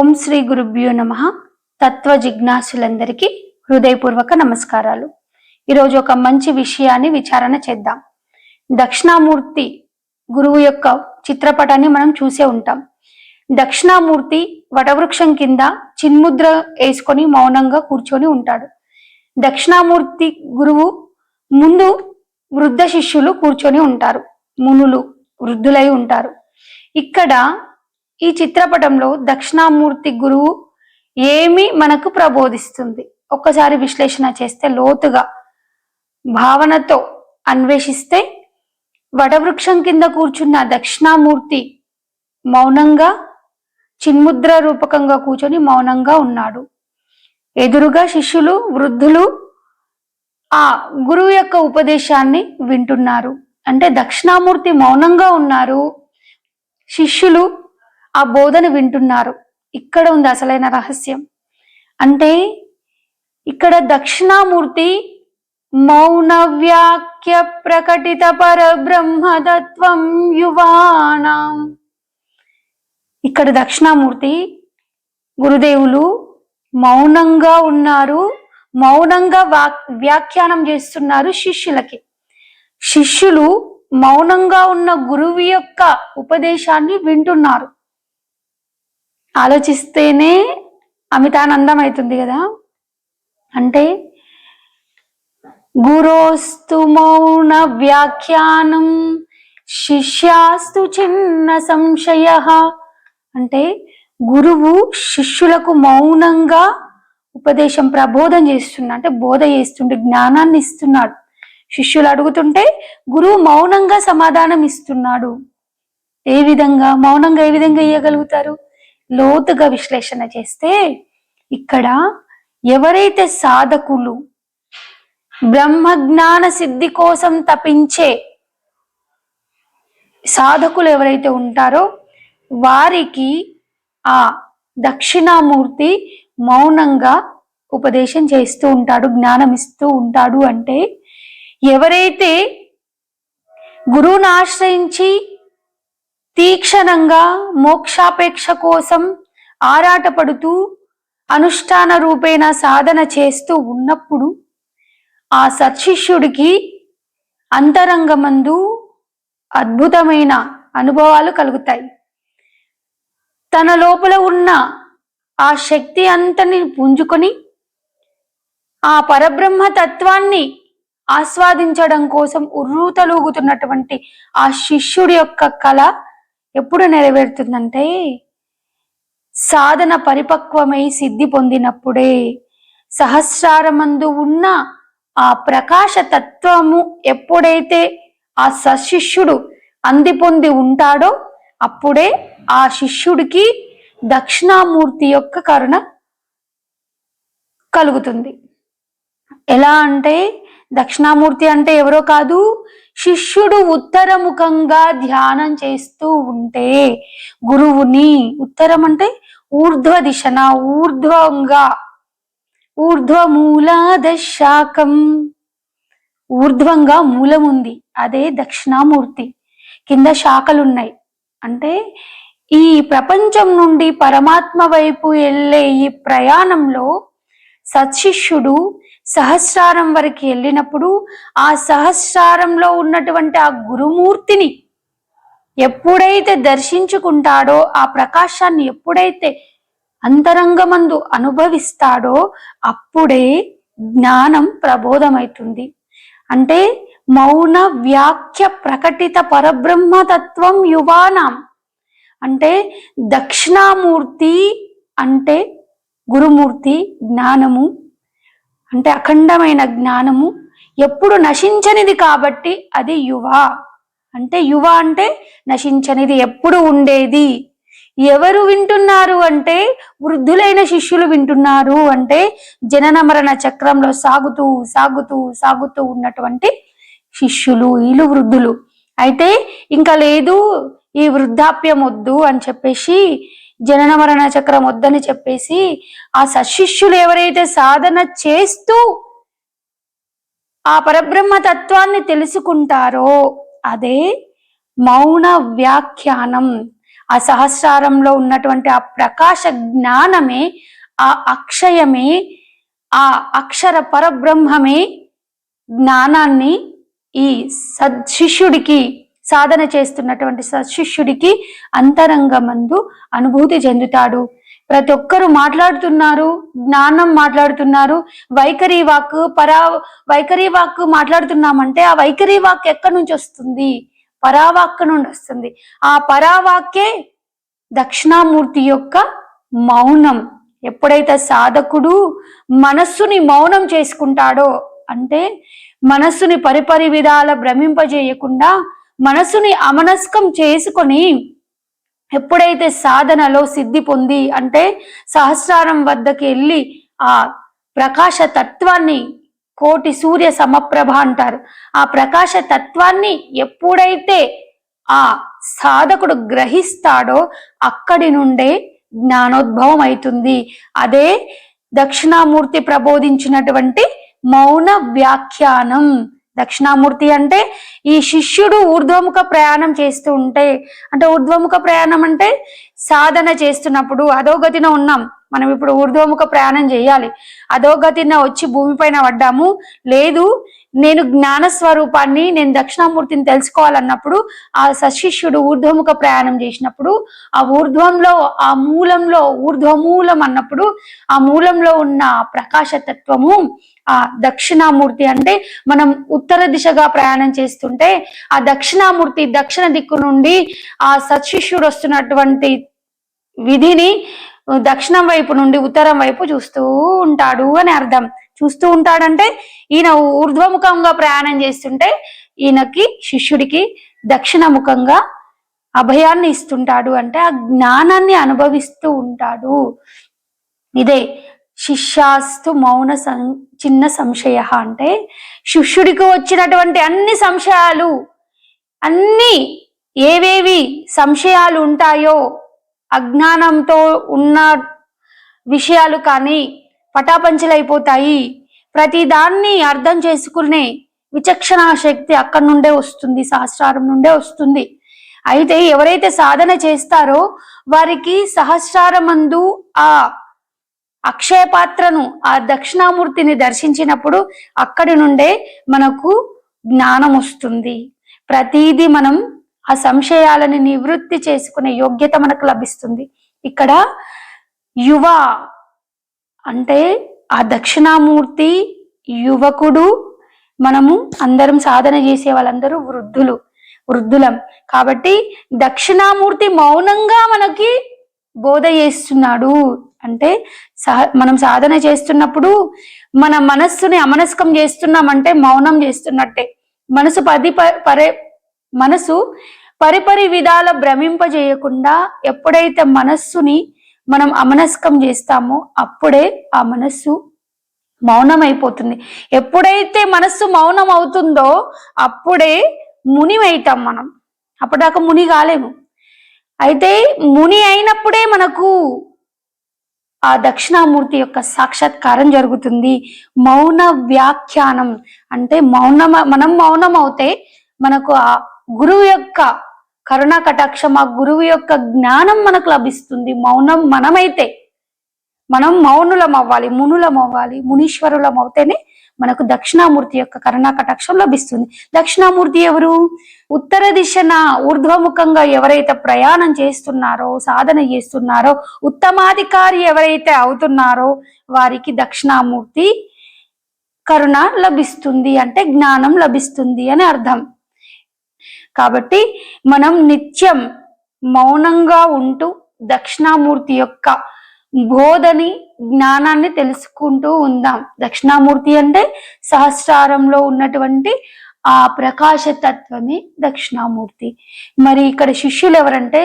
ఓం శ్రీ గురుభ్యో నమ. తత్వ జిజ్ఞాసులందరికీ హృదయపూర్వక నమస్కారాలు. ఈరోజు ఒక మంచి విషయాన్ని విచారణ చేద్దాం. దక్షిణామూర్తి గురువు యొక్క చిత్రపటాన్ని మనం చూసే ఉంటాం. దక్షిణామూర్తి వటవృక్షం కింద చిన్ముద్ర వేసుకొని మౌనంగా కూర్చొని ఉంటాడు. దక్షిణామూర్తి గురువు ముందు వృద్ధ శిష్యులు కూర్చొని ఉంటారు. మునులు వృద్ధులై ఉంటారు. ఇక్కడ ఈ చిత్రపటంలో దక్షిణామూర్తి గురువు ఏమి మనకు ప్రబోధిస్తుంది. ఒక్కసారి విశ్లేషణ చేస్తే లోతుగా భావనతో అన్వేషిస్తే వటవృక్షం కింద కూర్చున్న దక్షిణామూర్తి మౌనంగా చిన్ముద్ర రూపకంగా కూర్చొని మౌనంగా ఉన్నాడు. ఎదురుగా శిష్యులు వృద్ధులు ఆ గురువు యొక్క ఉపదేశాన్ని వింటున్నారు. అంటే దక్షిణామూర్తి మౌనంగా ఉన్నారు. శిష్యులు ఆ బోధన వింటున్నారు. ఇక్కడ ఉంది అసలైన రహస్యం. అంటే ఇక్కడ దక్షిణామూర్తి మౌన వ్యాఖ్య ప్రకటిత పరబ్రహ్మతత్వం యువానాం ఇక్కడ దక్షిణామూర్తి గురుదేవులు మౌనంగా ఉన్నారు. మౌనంగా వాక్ వ్యాఖ్యానం చేస్తున్నారు శిష్యులకి. శిష్యులు మౌనంగా ఉన్న గురువు యొక్క ఉపదేశాన్ని వింటున్నారు. ఆలోచిస్తేనే అమితానందం అవుతుంది కదా? అంటే గురోస్తు మౌన వ్యాఖ్యానం శిష్యాస్తు చిన్న సంశయ. అంటే గురువు శిష్యులకు మౌనంగా ఉపదేశం ప్రబోధం చేస్తున్నా అంటే బోధ చేస్తుంటే జ్ఞానాన్ని ఇస్తున్నాడు. శిష్యులు అడుగుతుంటే గురువు మౌనంగా సమాధానం ఇస్తున్నాడు. ఏ విధంగా? మౌనంగా ఏ విధంగా ఇవ్వగలుగుతారు లోతుగా విశ్లేషణ చేస్తే ఇక్కడ ఎవరైతే సాధకులు బ్రహ్మజ్ఞాన సిద్ధి కోసం తపించే సాధకులు ఎవరైతే ఉంటారో వారికి ఆ దక్షిణామూర్తి మౌనంగా ఉపదేశం చేస్తూ ఉంటాడు జ్ఞానం ఇస్తూ ఉంటాడు అంటే ఎవరైతే గురువును ఆశ్రయించి తీక్షణంగా మోక్షాపేక్ష కోసం ఆరాటపడుతూ అనుష్ఠాన రూపేణ సాధన చేస్తూ ఉన్నప్పుడు ఆ సత్శిష్యుడికి అంతరంగమందు అద్భుతమైన అనుభవాలు కలుగుతాయి. తన లోపల ఉన్న ఆ శక్తి అంతని పుంజుకొని ఆ పరబ్రహ్మ తత్వాన్ని ఆస్వాదించడం కోసం ఉర్రూతలూగుతున్నటువంటి ఆ శిష్యుడి యొక్క కళ ఎప్పుడు నెరవేరుతుందంటే సాధన పరిపక్వమై సిద్ధి పొందినప్పుడే సహస్రారమందు ఉన్న ఆ ప్రకాశ తత్వము ఎప్పుడైతే ఆ సశిష్యుడు అంది పొంది ఉంటాడో అప్పుడే ఆ శిష్యుడికి దక్షిణామూర్తి యొక్క కరుణ కలుగుతుంది. ఎలా అంటే దక్షిణామూర్తి అంటే ఎవరో కాదు శిష్యుడు ఉత్తరముఖంగా ధ్యానం చేస్తూ ఉంటే గురువుని ఉత్తరం అంటే ఊర్ధ్వ దిశన ఊర్ధ్వంగా ఊర్ధ్వమూలాదశాకం ఊర్ధ్వంగా మూలం ఉంది అదే దక్షిణామూర్తి. కింద శాఖలున్నాయి. అంటే ఈ ప్రపంచం నుండి పరమాత్మ వైపు వెళ్ళే ఈ ప్రయాణంలో సత్శిష్యుడు సహస్రారం వరకు వెళ్ళినప్పుడు ఆ సహస్రారంలో ఉన్నటువంటి ఆ గురుమూర్తిని ఎప్పుడైతే దర్శించుకుంటాడో ఆ ప్రకాశాన్ని ఎప్పుడైతే అంతరంగమందు అనుభవిస్తాడో అప్పుడే జ్ఞానం ప్రబోధమవుతుంది. అంటే మౌన వ్యాఖ్య ప్రకటిత పరబ్రహ్మతత్వం యువానాం. అంటే దక్షిణామూర్తి అంటే గురుమూర్తి జ్ఞానము అంటే అఖండమైన జ్ఞానము ఎప్పుడు నశించనిది కాబట్టి అది యువ. అంటే యువ అంటే నశించనిది ఎప్పుడు ఉండేది. ఎవరు వింటున్నారు అంటే వృద్ధులైన శిష్యులు వింటున్నారు అంటే జనన మరణ చక్రంలో సాగుతూ సాగుతూ సాగుతూ ఉన్నటువంటి శిష్యులు వీళ్ళు వృద్ధులు. అయితే ఇంకా లేదు ఈ వృద్ధాప్యం వద్దు అని చెప్పేసి జనన మరణ చక్రం వద్దని చెప్పేసి ఆ సశిష్యులు ఎవరైతే సాధన చేస్తూ ఆ పరబ్రహ్మ తత్వాన్ని తెలుసుకుంటారో అదే మౌన వ్యాఖ్యానం. ఆ సహస్రారంలో ఉన్నటువంటి ఆ ప్రకాశ జ్ఞానమే ఆ అక్షయమే ఆ అక్షర పరబ్రహ్మమే జ్ఞానాన్ని ఈ సద్శిష్యుడికి సాధన చేస్తున్నటువంటి సశిష్యుడికి అంతరంగమందు అనుభూతి చెందుతాడు. ప్రతి ఒక్కరు మాట్లాడుతున్నారు జ్ఞానం మాట్లాడుతున్నారు. వైఖరి వాక్ పరా వైఖరి వాక్ మాట్లాడుతున్నామంటే ఆ వైఖరి వాక్ ఎక్కడి నుంచి వస్తుంది? పరావాక్ నుండి వస్తుంది. ఆ పరావాక్కే దక్షిణామూర్తి యొక్క మౌనం. ఎప్పుడైతే సాధకుడు మనస్సుని మౌనం చేసుకుంటాడో అంటే మనస్సుని పరిపరి విధాల భ్రమింపజేయకుండా మనసుని అమనస్కం చేసుకొని ఎప్పుడైతే సాధనలో సిద్ధి పొంది అంటే సహస్రారం వద్దకి వెళ్ళి ఆ ప్రకాశ తత్వాన్ని కోటి సూర్య సమప్రభ అంటారు. ఆ ప్రకాశ తత్వాన్ని ఎప్పుడైతే ఆ సాధకుడు గ్రహిస్తాడో అక్కడి నుండే జ్ఞానోద్భవం అవుతుంది. అదే దక్షిణామూర్తి ప్రబోధించినటువంటి మౌన వ్యాఖ్యానం. దక్షిణామూర్తి అంటే ఈ శిష్యుడు ఊర్ధ్వముఖ ప్రయాణం చేస్తూ ఉంటే అంటే ఊర్ధ్వముఖ ప్రయాణం అంటే సాధన చేస్తున్నప్పుడు అధోగతిన ఉన్నాం. మనం ఇప్పుడు ఊర్ధ్వముఖ ప్రయాణం చేయాలి. అధోగతిన వచ్చి భూమిపైన పడ్డాము. లేదు నేను జ్ఞాన స్వరూపాన్ని నేను దక్షిణామూర్తిని తెలుసుకోవాలన్నప్పుడు ఆ సశిష్యుడు ఊర్ధ్వముఖ ప్రయాణం చేసినప్పుడు ఆ ఊర్ధ్వంలో ఆ మూలంలో ఊర్ధ్వమూలం అన్నప్పుడు ఆ మూలంలో ఉన్న ప్రకాశతత్వము ఆ దక్షిణామూర్తి అంటే మనం ఉత్తర దిశగా ప్రయాణం చేస్తుంటే ఆ దక్షిణామూర్తి దక్షిణ దిక్కు నుండి ఆ సత్శిష్యుడు వస్తున్నటువంటి విధిని దక్షిణం వైపు నుండి ఉత్తరం వైపు చూస్తూ ఉంటాడు అని అర్థం. చూస్తూ ఉంటాడంటే ఈయన ఊర్ధ్వముఖంగా ప్రయాణం చేస్తుంటే ఈయనకి శిష్యుడికి దక్షిణముఖంగా అభయాన్ని ఇస్తుంటాడు అంటే ఆ జ్ఞానాన్ని అనుభవిస్తూ ఉంటాడు. ఇదే శిష్యాస్తు మౌన సం చిన్న సంశయ అంటే శిష్యుడికి వచ్చినటువంటి అన్ని సంశయాలు అన్ని ఏవేవి సంశయాలు ఉంటాయో అజ్ఞానంతో ఉన్న విషయాలు కానీ పటాపంచలైపోతాయి. ప్రతి దాన్ని అర్థం చేసుకునే విచక్షణ శక్తి అక్కడి నుండే వస్తుంది సహస్రారం నుండే వస్తుంది. అయితే ఎవరైతే సాధన చేస్తారో వారికి సహస్రారమందు ఆ అక్షయ పాత్రను ఆ దక్షిణామూర్తిని దర్శించినప్పుడు అక్కడి నుండే మనకు జ్ఞానం వస్తుంది. ప్రతిదీ మనం ఆ సంశయాలని నివృత్తి చేసుకునే యోగ్యత మనకు లభిస్తుంది. ఇక్కడ యువ అంటే ఆ దక్షిణామూర్తి యువకుడు మనము అందరం సాధన చేసే వాళ్ళందరూ వృద్ధులు వృద్ధులం. కాబట్టి దక్షిణామూర్తి మౌనంగా మనకి బోధ చేస్తున్నాడు. అంటే సహ మనం సాధన చేస్తున్నప్పుడు మన మనస్సుని అమనస్కం చేస్తున్నామంటే మౌనం చేస్తున్నట్టే. మనసు పది ప- పరే మనసు పరిపరి విధాల భ్రమింపజేయకుండా ఎప్పుడైతే మనస్సుని మనం అమనస్కం చేస్తామో అప్పుడే ఆ మనస్సు మౌనం అయిపోతుంది ఎప్పుడైతే మనస్సు మౌనం అవుతుందో అప్పుడే ముని మనం. అప్పటిదాకా ముని కాలేము. అయితే ముని అయినప్పుడే మనకు ఆ దక్షిణామూర్తి యొక్క సాక్షాత్కారం జరుగుతుంది. మౌన వ్యాఖ్యానం. అంటే మౌనం మనం మౌనం అవుతే మనకు ఆ గురువు యొక్క కరుణా కటాక్షం ఆ గురువు యొక్క జ్ఞానం మనకు లభిస్తుంది. మౌనం మనమైతే మనం మౌనులం అవ్వాలి మునులం అవ్వాలి మునీశ్వరులం అవుతేనే మనకు దక్షిణామూర్తి యొక్క కరుణా కటాక్షం లభిస్తుంది. దక్షిణామూర్తి ఎవరు? ఉత్తర దిశన ఊర్ధ్వముఖంగా ఎవరైతే ప్రయాణం చేస్తున్నారో సాధన చేస్తున్నారో ఉత్తమాధికారి ఎవరైతే అవుతున్నారో వారికి దక్షిణామూర్తి కరుణ లభిస్తుంది అంటే జ్ఞానం లభిస్తుంది అని అర్థం. కాబట్టి మనం నిత్యం మౌనంగా ఉంటూ దక్షిణామూర్తి యొక్క బోధని జ్ఞానాన్ని తెలుసుకుంటూ ఉందాం. దక్షిణామూర్తి అంటే సహస్రారంలో ఉన్నటువంటి ఆ ప్రకాశ తత్వమే దక్షిణామూర్తి. మరి ఇక్కడ శిష్యులు ఎవరంటే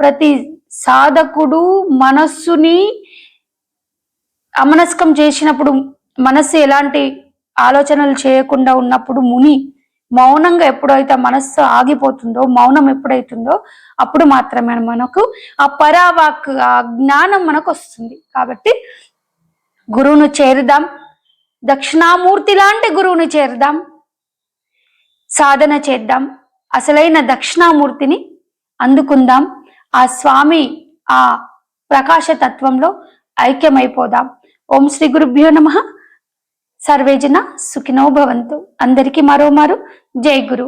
ప్రతి సాధకుడు మనస్సుని అమనస్కం చేసినప్పుడు మనస్సు ఎలాంటి ఆలోచనలు చేయకుండా ఉన్నప్పుడు ముని. మౌనంగా ఎప్పుడైతే మనస్సు ఆగిపోతుందో మౌనం ఎప్పుడైతుందో అప్పుడు మాత్రమే మనకు ఆ పరావాక్ ఆ జ్ఞానం మనకు వస్తుంది. కాబట్టి గురువును చేరుదాం. దక్షిణామూర్తి లాంటి గురువుని చేరుదాం. సాధన చేద్దాం. అసలైన దక్షిణామూర్తిని అందుకుందాం. ఆ స్వామి ఆ ప్రకాశ తత్వంలో ఐక్యమైపోదాం. ఓం శ్రీ గురుభ్యో నమ. సర్వేజన సుఖినో భవంతు. అందరికీ మరో మారు జై గురు.